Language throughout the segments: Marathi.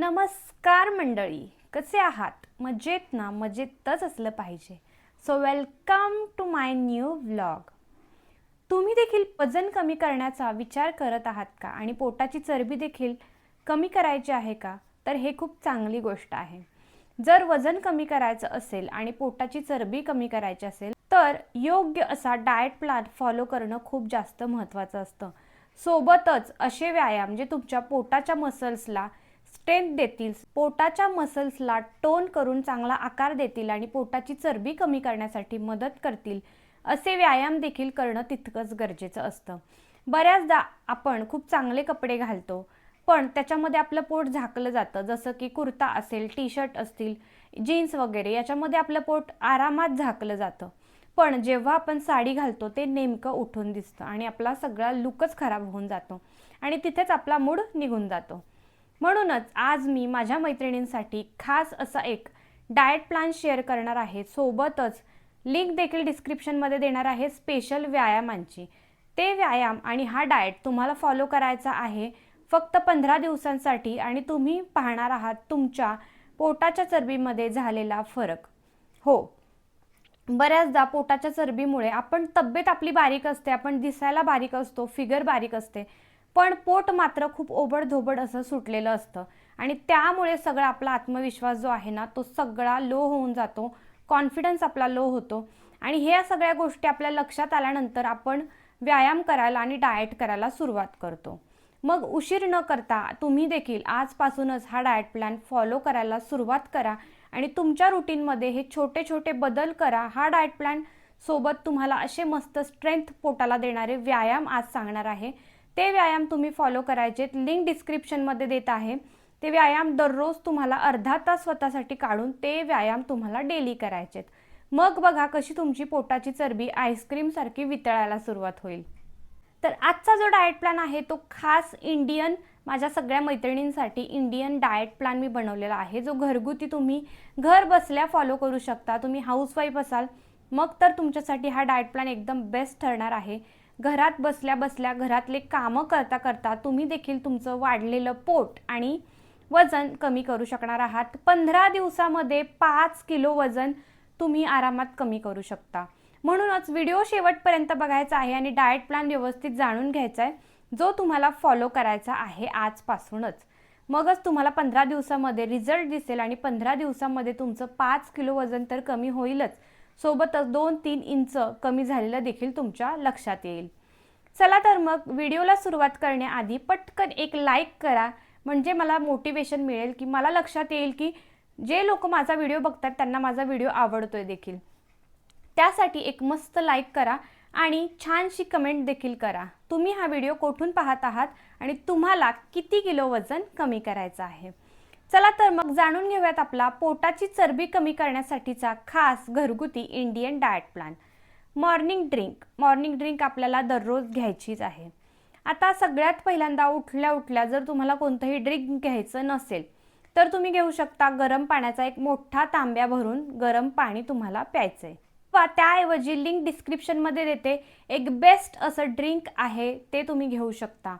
नमस्कार मंडळी कसे आहात? मजेत ना मजेतच असलं पाहिजे. So welcome to my new vlog तुम्ही देखील वजन कमी करण्याचा विचार करत आहात का? आणि पोटाची चरबी देखील कमी करायची आहे का? तर हे खूप चांगली गोष्ट आहे. जर वजन कमी करायचं असेल आणि पोटाची चरबी कमी करायची असेल तर योग्य असा डाएट प्लॅन फॉलो करणं खूप जास्त महत्त्वाचं असतं. सोबतच असे व्यायाम जे तुमच्या पोटाच्या मसल्सला स्ट्रेंथ देतील. पोटाच्या मसल्सला टोन करून चांगला आकार देतील आणि पोटाची चरबी कमी करण्यासाठी मदत करतील असे व्यायाम देखील करणं तितकंच गरजेचं असतं. बऱ्याचदा आपण खूप चांगले कपडे घालतो पण त्याच्यामध्ये आपलं पोट झाकलं जातं. जसं की कुर्ता असेल टी शर्ट असतील जीन्स वगैरे याच्यामध्ये आपलं पोट आरामात झाकलं जातं. पण जेव्हा आपण साडी घालतो ते नेमकं उठून दिसतं आणि आपला सगळा लुकच खराब होऊन जातो आणि तिथेच आपला मूड निघून जातो. म्हणूनच आज मी माझ्या मैत्रिणींसाठी खास असा एक डाएट प्लॅन शेअर करणार आहे. सोबतच लिंक देखील डिस्क्रिप्शनमध्ये देणार आहे स्पेशल व्यायामांची. ते व्यायाम आणि हा डाएट तुम्हाला फॉलो करायचा आहे फक्त पंधरा दिवसांसाठी आणि तुम्ही पाहणार आहात तुमच्या पोटाच्या चरबीमध्ये झालेला फरक. हो. बऱ्याचदा पोटाच्या चरबीमुळे आपण तब्येत आपली बारीक असते आपण दिसायला बारीक असतो फिगर बारीक असते. पण पोट मात्र खूप ओबडधोबड असं सुटलेलं असतं. आणि त्यामुळे सगळा आपला आत्मविश्वास जो आहे ना तो सगळा लो होऊन जातो. कॉन्फिडन्स आपला लो होतो. आणि ह्या सगळ्या गोष्टी आपल्या लक्षात आल्यानंतर आपण व्यायाम करायला आणि डाएट करायला सुरुवात करतो. मग उशीर न करता तुम्ही देखील आजपासूनच हा डाएट प्लॅन फॉलो करायला सुरुवात करा. आणि तुमच्या रुटीनमध्ये हे छोटे छोटे बदल करा. हा डाएट प्लॅन सोबत तुम्हाला असे मस्त स्ट्रेंथ पोटाला देणारे व्यायाम आज सांगणार आहे. ते व्यायाम तुम्ही फॉलो करायचे. लिंक डिस्क्रिप्शनमध्ये देत आहे. ते व्यायाम दररोज तुम्हाला अर्धा तास स्वतःसाठी काढून ते व्यायाम तुम्हाला डेली करायचेत. मग बघा कशी तुमची पोटाची चरबी आईस्क्रीमसारखी वितळायला सुरुवात होईल. तर आजचा जो डाएट प्लॅन आहे तो खास इंडियन माझ्या सगळ्या मैत्रिणींसाठी इंडियन डाएट प्लॅन मी बनवलेला आहे. जो घरगुती तुम्ही घर बसल्या फॉलो करू शकता. तुम्ही हाऊसवाईफ असाल मग तर तुमच्यासाठी हा डाएट प्लॅन एकदम बेस्ट ठरणार आहे. घरात बसल्या बसल्या घरातले कामं करता करता तुम्ही देखील तुमचं वाढलेलं पोट आणि वजन कमी करू शकणार आहात. पंधरा दिवसामध्ये पाच किलो वजन तुम्ही आरामात कमी करू शकता. म्हणूनच व्हिडिओ शेवटपर्यंत बघायचा आहे आणि डाएट प्लॅन व्यवस्थित जाणून घ्यायचा आहे. जो तुम्हाला फॉलो करायचा आहे आजपासूनच. मगच तुम्हाला पंधरा दिवसामध्ये रिझल्ट दिसेल आणि पंधरा दिवसामध्ये तुमचं पाच किलो वजन तर कमी होईलच. सोबतच दोन तीन इंच कमी झालेलं देखील तुमच्या लक्षात येईल. चला तर मग व्हिडिओला सुरुवात करण्याआधी पटकन एक लाईक करा. म्हणजे मला मोटिवेशन मिळेल की मला लक्षात येईल की जे लोक माझा व्हिडिओ बघतात त्यांना माझा व्हिडिओ आवडतोय देखील. त्यासाठी एक मस्त लाईक करा आणि छानशी कमेंट देखील करा. तुम्ही हा व्हिडिओ कोठून पाहत आहात आणि तुम्हाला किती किलो वजन कमी करायचं आहे? चला तर मग जाणून घेऊयात आपला पोटाची चरबी कमी करण्यासाठीचा खास घरगुती Indian diet plan morning drink morning drink आपल्याला दररोज घ्यायचीच आहे. आता सगळ्यात पहिल्यांदा उठल्या उठल्या जर तुम्हाला कोणतंही ड्रिंक घ्यायचं नसेल तर तुम्ही घेऊ शकता गरम पाण्याचा एक मोठा तांब्या भरून गरम पाणी तुम्हाला प्यायचं आहे वा त्याऐवजी लिंक डिस्क्रिप्शनमध्ये देते एक बेस्ट असं ड्रिंक आहे ते तुम्ही घेऊ शकता.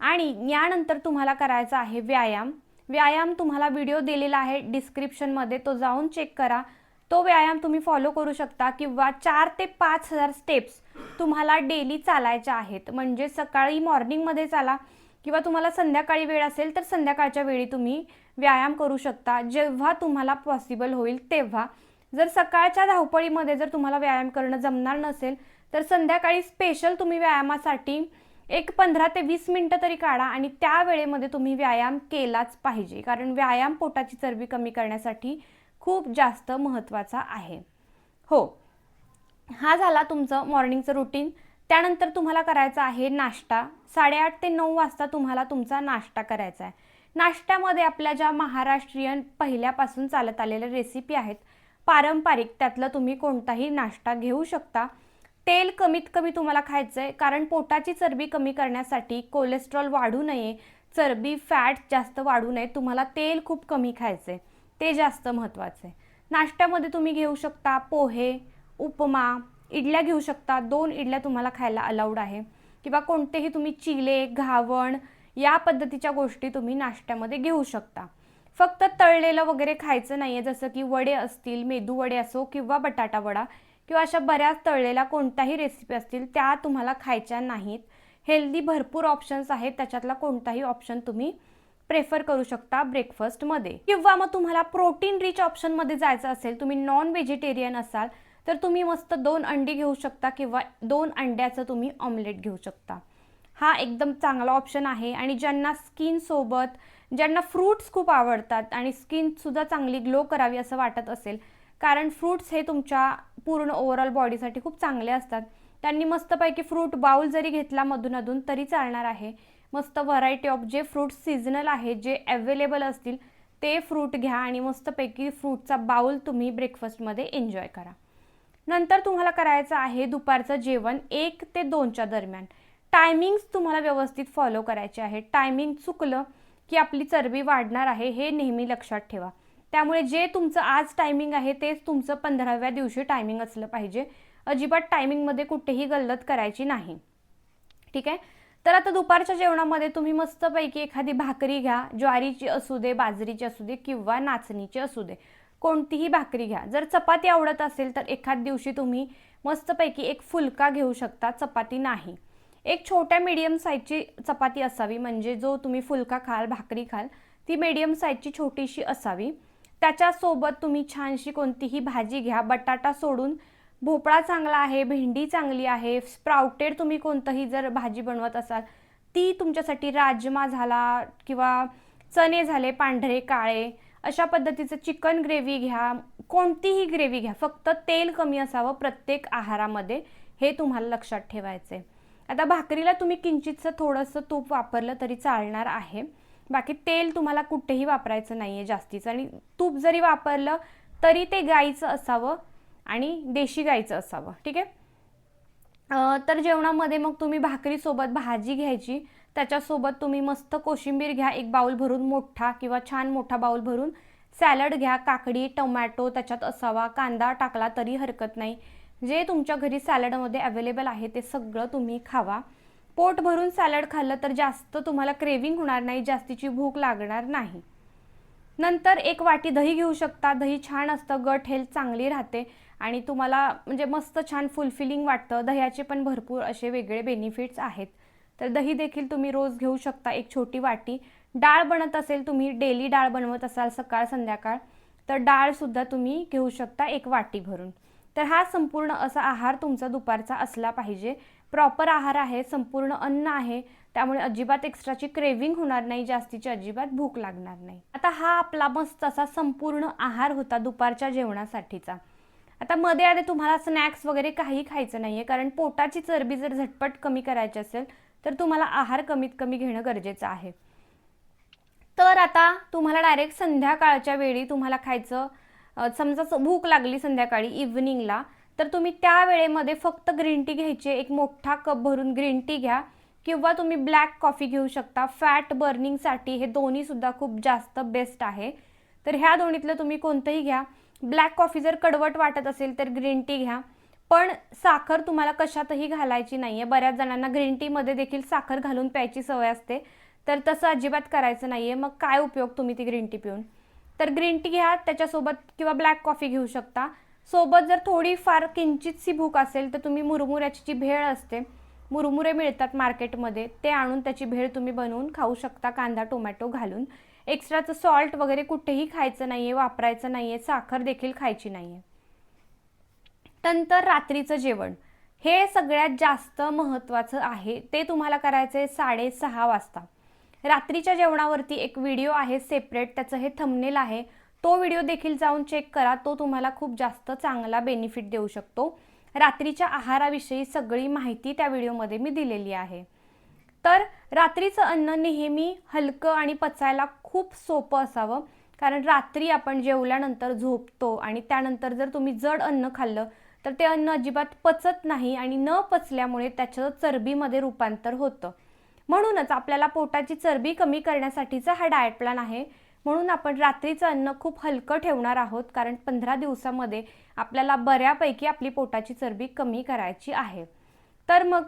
आणि यानंतर तुम्हाला करायचा आहे व्यायाम. व्यायाम तुम्हाला व्हिडिओ दिलेला आहे डिस्क्रिप्शनमध्ये तो जाऊन चेक करा. तो व्यायाम तुम्ही फॉलो करू शकता किंवा चार ते पाच हजार स्टेप्स तुम्हाला डेली चालायच्या आहेत. म्हणजे सकाळी मॉर्निंगमध्ये चाला किंवा तुम्हाला संध्याकाळी वेळ असेल तर संध्याकाळच्या वेळी तुम्ही व्यायाम करू शकता. जेव्हा तुम्हाला पॉसिबल होईल तेव्हा. जर सकाळच्या धावपळीमध्ये जर तुम्हाला व्यायाम करणं जमणार नसेल तर संध्याकाळी स्पेशल तुम्ही व्यायामासाठी एक पंधरा ते वीस मिनटं तरी काढा आणि त्या वेळेमध्ये तुम्ही व्यायाम केलाच पाहिजे. कारण व्यायाम पोटाची चरबी कमी करण्यासाठी खूप जास्त महत्त्वाचा आहे. हो. हा झाला तुमचं मॉर्निंगचं रुटीन त्यानंतर तुम्हाला करायचा आहे नाश्ता. साडेआठ ते नऊ वाजता तुम्हाला तुमचा नाश्ता करायचा आहे. नाश्त्यामध्ये आपल्या ज्या महाराष्ट्रीयन पहिल्यापासून चालत आलेल्या रेसिपी आहेत पारंपरिक त्यातलं तुम्ही कोणताही नाश्ता घेऊ शकता. तेल कमीत कमी तुम्हाला खायचं आहे कारण पोटाची चरबी कमी करण्यासाठी कोलेस्ट्रॉल वाढू नये चरबी फॅट जास्त वाढू नये तुम्हाला तेल खूप कमी खायचं आहे ते जास्त महत्त्वाचं आहे नाश्त्यामध्ये तुम्ही घेऊ शकता पोहे उपमा इडल्या घेऊ शकता. दोन इडल्या तुम्हाला खायला अलाउड आहे. किंवा कोणतेही तुम्ही चिले घावण या पद्धतीच्या गोष्टी तुम्ही नाश्त्यामध्ये घेऊ शकता. फक्त तळलेलं वगैरे खायचं नाही आहे जसं की वडे असतील मेदू वडे असो किंवा बटाटा वडा किंवा अशा बऱ्याच तळलेल्या कोणत्याही रेसिपी असतील त्या तुम्हाला खायच्या नाहीत. हेल्दी भरपूर ऑप्शन्स आहेत त्याच्यातला कोणताही ऑप्शन तुम्ही प्रेफर करू शकता ब्रेकफास्टमध्ये किंवा मग तुम्हाला प्रोटीन रिच ऑप्शनमध्ये जायचं असेल तुम्ही नॉन व्हेजिटेरियन असाल तर तुम्ही मस्त दोन अंडी घेऊ शकता किंवा दोन अंड्याचं तुम्ही ऑमलेट घेऊ शकता. हा एकदम चांगला ऑप्शन आहे आणि ज्यांना स्किनसोबत ज्यांना फ्रूट्स खूप आवडतात आणि स्किनसुद्धा चांगली ग्लो करावी असं वाटत असेल कारण फ्रूट्स हे तुमच्या पूर्ण ओव्हरऑल बॉडीसाठी खूप चांगले असतात. त्यांनी मस्तपैकी फ्रूट बाउल जरी घेतला मधून अधून तरी चालणार आहे. मस्त व्हरायटी ऑफ जे फ्रूट सीझनल आहे जे अवेलेबल असतील ते फ्रूट घ्या आणि मस्तपैकी फ्रूटचा बाउल तुम्ही ब्रेकफास्टमध्ये एन्जॉय करा. नंतर तुम्हाला करायचं आहे दुपारचं जेवण एक ते दोनच्या दरम्यान. टायमिंग्स तुम्हाला व्यवस्थित फॉलो करायचे आहे टायमिंग चुकलं की आपली चरबी वाढणार आहे हे नेहमी लक्षात ठेवा. त्यामुळे जे तुमचं आज टायमिंग आहे तेच तुमचं पंधराव्या दिवशी टायमिंग असलं पाहिजे. अजिबात टायमिंगमध्ये कुठेही गल्लत करायची नाही. ठीक आहे? तर आता दुपारच्या जेवणामध्ये तुम्ही मस्तपैकी एखादी भाकरी घ्या. ज्वारीची असू दे बाजरीची असू दे किंवा नाचणीची असू दे. कोणतीही भाकरी घ्या. जर चपाती आवडत असेल तर एखाद दिवशी तुम्ही मस्तपैकी एक फुलका घेऊ शकता चपाती नाही. एक छोट्या मीडियम साईजची चपाती असावी. म्हणजे जो तुम्ही फुलका खाल भाकरी खाल ती मीडियम साईजची छोटीशी असावी. त्याच्यासोबत तुम्ही छानशी कोणतीही भाजी घ्या. बटाटा सोडून भोपळा चांगला आहे भेंडी चांगली आहे स्प्राउटेड तुम्ही कोणतंही जर भाजी बनवत असाल ती तुमच्यासाठी राजमा झाला किंवा चणे झाले पांढरे काळे अशा पद्धतीचं चिकन ग्रेव्ही घ्या. कोणतीही ग्रेव्ही घ्या. फक्त तेल कमी असावं प्रत्येक आहारामध्ये. हे तुम्हाला लक्षात ठेवायचं आहे आता भाकरीला तुम्ही किंचितचं थोडंसं तूप वापरलं तरी चालणार आहे. बाकी तेल तुम्हाला कुठेही वापरायचं नाही आहे जास्तीचं. आणि तूप जरी वापरलं तरी ते गाईचं असावं आणि देशी गाईचं असावं. ठीक आहे? तर जेवणामध्ये मग तुम्ही भाकरीसोबत भाजी घ्यायची. त्याच्यासोबत तुम्ही मस्त कोशिंबीर घ्या एक बाऊल भरून मोठा किंवा छान मोठा बाऊल भरून. सॅलड घ्या काकडी टोमॅटो त्याच्यात असावा कांदा टाकला तरी हरकत नाही. जे तुमच्या घरी सॅलडमध्ये अवेलेबल आहे ते सगळं तुम्ही खावा. पोट भरून सॅलड खाल्लं तर जास्त तुम्हाला क्रेविंग होणार नाही जास्तीची भूक लागणार नाही. नंतर एक वाटी दही घेऊ शकता. दही छान असतं गट हेल्थ चांगली राहते आणि तुम्हाला म्हणजे मस्त छान फुलफिलिंग वाटतं. दह्याचे पण भरपूर असे वेगळे बेनिफिट्स आहेत. तर दही देखील तुम्ही रोज घेऊ शकता एक छोटी वाटी. डाळ बनत असेल तुम्ही डेली डाळ बनवत असाल सकाळ संध्याकाळ तर डाळसुद्धा तुम्ही घेऊ शकता एक वाटी भरून. तर हा संपूर्ण असा आहार तुमचा दुपारचा असला पाहिजे. प्रॉपर आहार आहे संपूर्ण अन्न आहे त्यामुळे अजिबात एक्स्ट्राची क्रेविंग होणार नाही जास्तीची अजिबात भूक लागणार नाही. आता हा आपला मस्त असा संपूर्ण आहार होता दुपारच्या जेवणासाठीचा. आता मध्ये आधी तुम्हाला स्नॅक्स वगैरे काही खायचं नाही आहे कारण पोटाची चरबी जर झटपट कमी करायची असेल तर तुम्हाला आहार कमीत कमी घेणं गरजेचं आहे. तर आता तुम्हाला डायरेक्ट संध्याकाळच्या वेळी तुम्हाला खायचं समजा भूक लागली संध्याकाळी इव्हनिंगला तर तुम्ही त्या वेळेमध्ये फक्त ग्रीन टी घ्यायची एक मोठा कप भरून ग्रीन टी घ्या. किंवा तुम्ही ब्लॅक कॉफी घेऊ शकता. फॅट बर्निंगसाठी हे दोन्हीसुद्धा खूप जास्त बेस्ट आहे. तर ह्या दोन्हीतलं तुम्ही कोणतंही घ्या. ब्लॅक कॉफी जर कडवट वाटत असेल तर ग्रीन टी घ्या. पण साखर तुम्हाला कशातही घालायची नाही आहे बऱ्याच जणांना ग्रीन टीमध्ये देखील साखर घालून प्यायची सवय असते. तर तसं अजिबात करायचं नाही आहे मग काय उपयोग तुम्ही ती ग्रीन टी पिऊन? तर ग्रीन टी घ्या. त्याच्यासोबत किंवा ब्लॅक कॉफी घेऊ शकता. सोबत जर थोडी फार किंचितशी भूक असेल तर तुम्ही मुरमुऱ्याची जी भेळ असते मुरमुरे मिळतात मार्केटमध्ये ते आणून त्याची भेळ तुम्ही बनवून खाऊ शकता कांदा टोमॅटो घालून. एक्स्ट्राचं सॉल्ट वगैरे कुठेही खायचं नाही आहे वापरायचं नाही आहे साखर देखील खायची नाही आहे नंतर रात्रीचं जेवण. हे सगळ्यात जास्त महत्त्वाचं आहे. ते तुम्हाला करायचं आहे साडेसहा वाजता. रात्रीच्या जेवणावरती एक व्हिडिओ आहे सेपरेट त्याचं हे थंबनेल आहे. तो व्हिडिओ देखील जाऊन चेक करा. तो तुम्हाला खूप जास्त चांगला बेनिफिट देऊ शकतो. रात्रीच्या आहाराविषयी सगळी माहिती त्या व्हिडिओमध्ये मी दिलेली आहे. तर रात्रीचं अन्न नेहमी हलकं आणि पचायला खूप सोपं असावं. कारण रात्री आपण जेवल्यानंतर झोपतो आणि त्यानंतर जर तुम्ही जड अन्न खाल्लं तर ते अन्न अजिबात पचत नाही आणि न पचल्यामुळे त्याचं चरबीमध्ये रूपांतर होतं. म्हणूनच आपल्याला पोटाची चरबी कमी करण्यासाठीचा हा डाएट प्लॅन आहे. म्हणून आपण रात्रीचं अन्न खूप हलकं ठेवणार आहोत कारण पंधरा दिवसामध्ये आपल्याला बऱ्यापैकी आपली पोटाची चरबी कमी करायची आहे. तर मग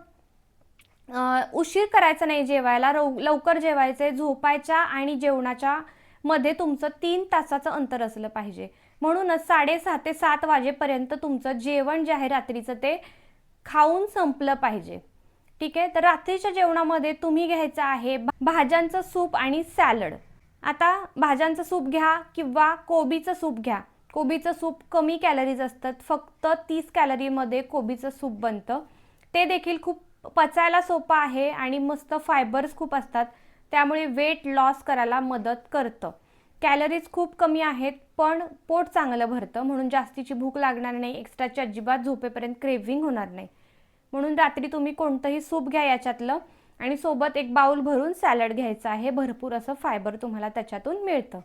उशीर करायचा नाही जेवायला रव लवकर जेवायचे झोपायच्या आणि जेवणाच्या मध्ये तुमचं तीन तासाचं अंतर असलं पाहिजे. म्हणूनच साडेसहा ते सात वाजेपर्यंत तुमचं जेवण जे आहे रात्रीचं ते खाऊन संपलं पाहिजे. ठीक आहे? तर रात्रीच्या जेवणामध्ये तुम्ही घ्यायचं आहे भाज्यांचं सूप आणि सॅलड. आता भाज्यांचं सूप घ्या किंवा कोबीचं सूप घ्या. कोबीचं सूप कमी कॅलरीज असतात. फक्त तीस कॅलरीमध्ये कोबीचं सूप बनतं. ते देखील खूप पचायला सोपं आहे आणि मस्त फायबर्स खूप असतात. त्यामुळे वेट लॉस करायला मदत करतं. कॅलरीज खूप कमी आहेत पण पोट चांगलं भरतं. म्हणून जास्तीची भूक लागणार नाही. एक्स्ट्राची अजिबात झोपेपर्यंत क्रेव्हिंग होणार नाही. म्हणून रात्री तुम्ही कोणतंही सूप घ्या याच्यातलं. आणि सोबत एक बाउल भरून सॅलड घ्यायचं आहे. भरपूर असं फायबर तुम्हाला त्याच्यातून मिळतं.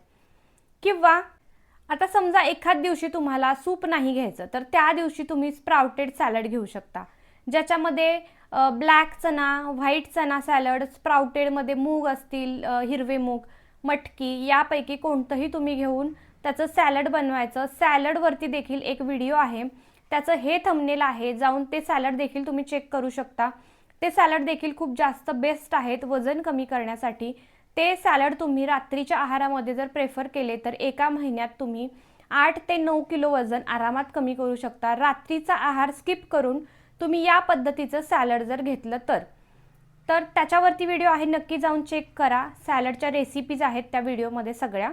किंवा आता समजा एखाद दिवशी तुम्हाला सूप नाही घ्यायचं तर त्या दिवशी तुम्ही स्प्राउटेड सॅलड घेऊ शकता. ज्याच्यामध्ये black chana white chana salad स्प्राउटेडमध्ये मूग असतील हिरवे मूग मटकी यापैकी कोणतंही तुम्ही घेऊन त्याचं सॅलड बनवायचं. सॅलडवरती देखील एक व्हिडिओ आहे. त्याचं हे थंबनेल आहे. जाऊन ते सॅलड देखील तुम्ही चेक करू शकता. ते सॅलड देखील खूप जास्त बेस्ट आहेत वजन कमी करण्यासाठी. ते सॅलड तुम्ही रात्रीच्या आहारामध्ये जर प्रेफर केले तर एका महिन्यात तुम्ही आठ ते नऊ किलो वजन आरामात कमी करू शकता. रात्रीचा आहार स्किप करून तुम्ही या पद्धतीचं सॅलड जर घेतलं तर. तर त्याच्यावरती व्हिडिओ आहे नक्की जाऊन चेक करा. सॅलडच्या रेसिपीज आहेत त्या व्हिडिओमध्ये सगळ्या.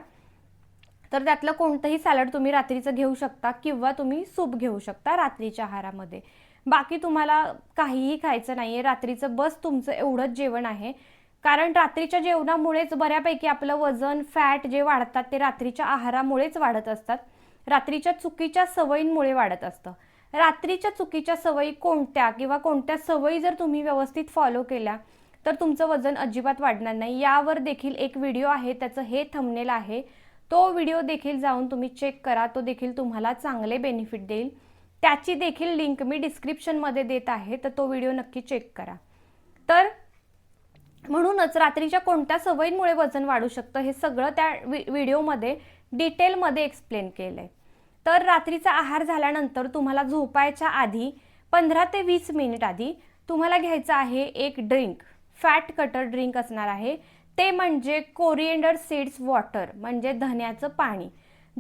तर त्यातलं कोणतंही सॅलड तुम्ही रात्रीचं घेऊ शकता किंवा तुम्ही सूप घेऊ शकता रात्रीच्या आहारामध्ये. बाकी तुम्हाला काहीही खायचं नाही आहे रात्रीचं बस तुमचं एवढंच जेवण आहे. कारण रात्रीच्या जेवणामुळेच बऱ्यापैकी आपलं वजन फॅट जे वाढतात ते रात्रीच्या आहारामुळेच वाढत असतात. रात्रीच्या चुकीच्या सवयींमुळे वाढत असतं. रात्रीच्या चुकीच्या सवयी कोणत्या किंवा कोणत्या सवयी जर तुम्ही व्यवस्थित फॉलो केल्या तर तुमचं वजन अजिबात वाढणार नाही. यावर देखील एक व्हिडिओ आहे त्याचं हे थंबनेल आहे. तो व्हिडिओ देखील जाऊन तुम्ही चेक करा. तो देखील तुम्हाला चांगले बेनिफिट देईल. त्याची देखील लिंक मी डिस्क्रिप्शनमध्ये देत आहे तर तो व्हिडिओ नक्की चेक करा. तर म्हणूनच रात्रीच्या कोणत्या सवयींमुळे वजन वाढू शकतं हे सगळं त्या वि व्हिडिओमध्ये डिटेलमध्ये एक्सप्लेन केलं आहे तर रात्रीचा आहार झाल्यानंतर तुम्हाला झोपायच्या आधी पंधरा ते वीस मिनिट आधी तुम्हाला घ्यायचं आहे एक ड्रिंक फॅट कटर ड्रिंक असणार आहे. ते म्हणजे कोरिएंडर सीड्स वॉटर म्हणजे धन्याचं पाणी.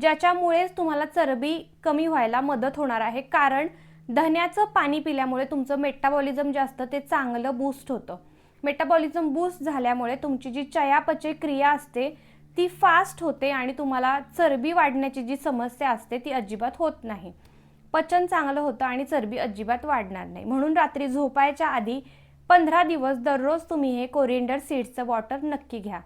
ज्याच्यामुळेच तुम्हाला चरबी कमी व्हायला मदत होणार आहे. कारण धन्याचं पाणी पिल्यामुळे तुमचं मेटाबॉलिझम जे असतं ते चांगलं बूस्ट होतं. मेटाबॉलिझम बूस्ट झाल्यामुळे तुमची जी चयापचय क्रिया असते ती फास्ट होते आणि तुम्हाला चरबी वाढण्याची जी समस्या असते ती अजिबात होत नाही. पचन चांगलं होतं आणि चरबी अजिबात वाढणार नाही. म्हणून रात्री झोपायच्या आधी पंधरा दिवस दररोज तुम्ही हे कोरिएंडर सीड्सचं वॉटर नक्की घ्या.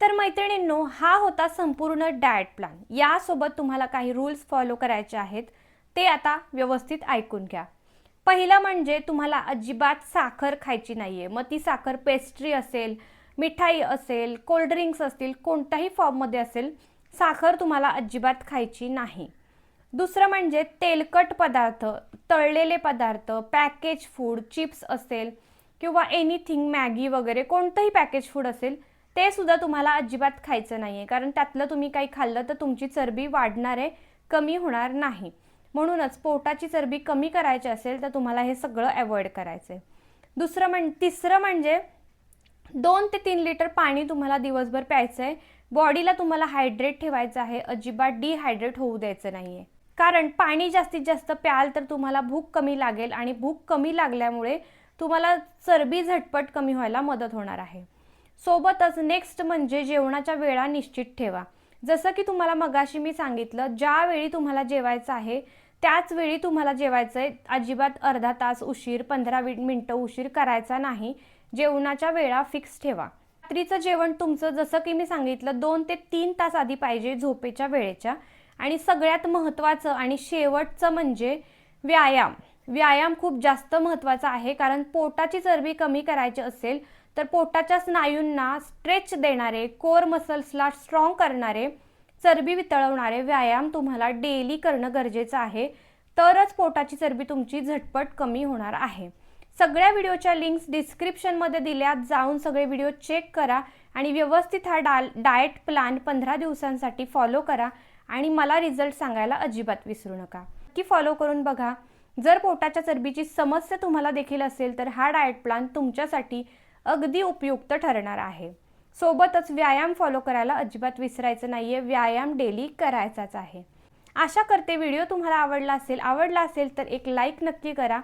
तर मैत्रिणींनो हा होता संपूर्ण डाएट प्लॅन यासोबत तुम्हाला काही रूल्स फॉलो करायचे आहेत ते आता व्यवस्थित ऐकून घ्या. पहिलं म्हणजे तुम्हाला अजिबात साखर खायची नाही आहे मग ती साखर पेस्ट्री असेल मिठाई असेल कोल्ड्रिंक्स असतील कोणत्याही फॉर्ममध्ये असेल साखर तुम्हाला अजिबात खायची नाही. दुसरं म्हणजे तेलकट पदार्थ तळलेले पदार्थ पॅकेज फूड चिप्स असेल किंवा एनिथिंग मॅगी वगैरे कोणतंही पॅकेज फूड असेल ते सुद्धा तुम्हाला अजिबात खायचं नाही आहे कारण त्यातलं तुम्ही काही खाल्लं तर तुमची चरबी वाढणार आहे कमी होणार नाही. म्हणूनच पोटाची चरबी कमी करायची असेल तर तुम्हाला हे सगळं अवॉइड करायचं आहे दुसरं म्हण तिसरं म्हणजे दोन ते तीन लिटर पाणी तुम्हाला दिवसभर प्यायचं आहे बॉडीला तुम्हाला हायड्रेट ठेवायचं आहे. अजिबात डिहायड्रेट होऊ द्यायचं नाही आहे कारण पाणी जास्तीत जास्त प्याल तर तुम्हाला भूक कमी लागेल आणि भूक कमी लागल्यामुळे तुम्हाला चरबी झटपट कमी व्हायला मदत होणार आहे. सोबतच नेक्स्ट म्हणजे जेवणाच्या वेळा निश्चित ठेवा. जसं की तुम्हाला मगाशी मी सांगितलं ज्यावेळी तुम्हाला जेवायचं आहे त्याच वेळी तुम्हाला जेवायचं आहे अजिबात अर्धा तास उशीर पंधरा मिनटं उशीर करायचा नाही. जेवणाच्या वेळा फिक्स ठेवा. रात्रीचं जेवण तुमचं जसं की मी सांगितलं दोन ते तीन तास आधी पाहिजे झोपेच्या वेळेच्या. आणि सगळ्यात महत्त्वाचं आणि शेवटचं म्हणजे व्यायाम. व्यायाम खूप जास्त महत्त्वाचा आहे कारण पोटाची चरबी कमी करायची असेल तर पोटाच्या स्नायूंना स्ट्रेच देणारे कोर मसल्सला स्ट्रॉंग करणारे चरबी वितळवणारे व्यायाम तुम्हाला डेली करणं गरजेचं आहे. तरच पोटाची चरबी तुमची झटपट कमी होणार आहे. सगळ्या व्हिडिओच्या लिंक्स डिस्क्रिप्शनमध्ये दिल्या. जाऊन सगळे व्हिडिओ चेक करा आणि व्यवस्थित हा डाल डाएट प्लॅन पंधरा दिवसांसाठी फॉलो करा आणि मला रिझल्ट सांगायला अजिबात विसरू नका. की फॉलो करून बघा. जर पोटाच्या चरबीची समस्या तुम्हाला देखील असेल तर हा डाएट प्लॅन तुमच्यासाठी अगदी उपयुक्त ठरणार आहे. सोबतच व्यायाम फॉलो करायला अजिबात विसरायचं नाही आहे व्यायाम डेली करायचाच आहे. आशा करते व्हिडिओ तुम्हाला आवडला असेल. आवडला असेल तर एक लाईक नक्की करा.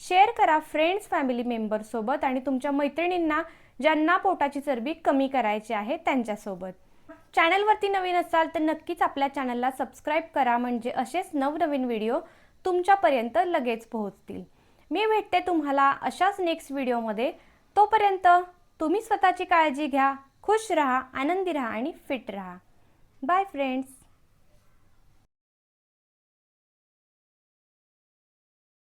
शेअर करा फ्रेंड्स फॅमिली मेंबरसोबत आणि तुमच्या मैत्रिणींना ज्यांना पोटाची चरबी कमी करायची आहे त्यांच्यासोबत. चॅनलवरती नवीन असाल तर नक्कीच आपल्या चॅनलला सबस्क्राईब करा म्हणजे असेच नवनवीन व्हिडिओ तुमच्यापर्यंत लगेच पोहोचतील. मी भेटते तुम्हाला अशाच नेक्स्ट व्हिडिओमध्ये तोपर्यंत तुम्ही स्वतःची काळजी घ्या खुश रहा आनंदी रहा आणि फिट रहा. Bye friends